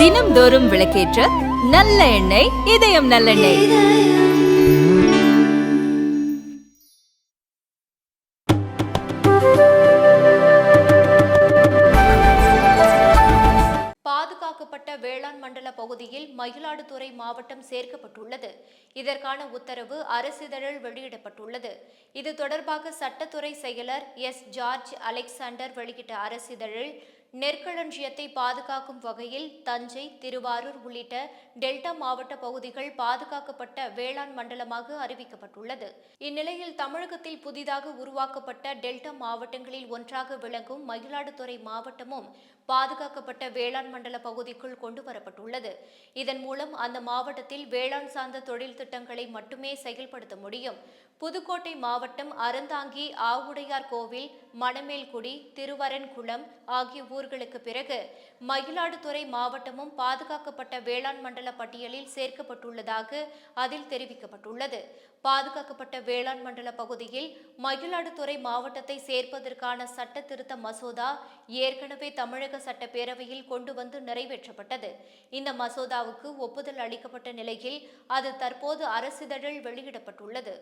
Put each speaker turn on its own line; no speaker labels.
தினம்தோறும் விளக்கேற்ற நல்ல எண்ணெய் இதயம் நல்லெண்ணெய்
பாதுகாக்கப்பட்ட வேளாண் மண்டல பகுதியில் மயிலாடுதுறை மாவட்டம் சேர்க்கப்பட்டுள்ளது. இதற்கான உத்தரவு அரசிதழில் வெளியிடப்பட்டுள்ளது. இது தொடர்பாக சட்டத்துறை செயலர் எஸ் ஜார்ஜ் அலெக்சாண்டர் வெளியிட்ட அரசிதழில் நெற்களஞ்சியத்தை பாதுகாக்கும் வகையில் தஞ்சை திருவாரூர் உள்ளிட்ட டெல்டா மாவட்ட பகுதிகள் பாதுகாக்கப்பட்ட வேளாண் மண்டலமாக அறிவிக்கப்பட்டுள்ளது. இந்நிலையில் தமிழகத்தில் புதிதாக உருவாக்கப்பட்ட டெல்டா மாவட்டங்களில் ஒன்றாக விளங்கும் மயிலாடுதுறை மாவட்டமும் பாதுகாக்கப்பட்ட வேளாண் மண்டல பகுதிக்குள் கொண்டு வரப்பட்டுள்ளது. இதன் மூலம் அந்த மாவட்டத்தில் வேளாண் சார்ந்த தொழில் திட்டங்களை மட்டுமே செயல்படுத்த முடியும். புதுக்கோட்டை மாவட்டம் அறந்தாங்கி ஆவுடையார் கோவில் மணமேல்குடி திருவரன்குளம் ஆகிய ஊர்களுக்கு பிறகு மயிலாடுதுறை மாவட்டமும் பாதுகாக்கப்பட்ட வேளாண் மண்டல பட்டியலில் சேர்க்கப்பட்டுள்ளதாக அதில் தெரிவிக்கப்பட்டுள்ளது. பாதுகாக்கப்பட்ட வேளாண் மண்டல பகுதியில் மயிலாடுதுறை மாவட்டத்தை சேர்ப்பதற்கான சட்ட திருத்த மசோதா ஏற்கனவே தமிழக சட்டப்பேரவையில் கொண்டு வந்து நிறைவேற்றப்பட்டது. இந்த மசோதாவுக்கு ஒப்புதல் அளிக்கப்பட்ட நிலையில் அது தற்போது அரசிதழில் வெளியிடப்பட்டுள்ளது.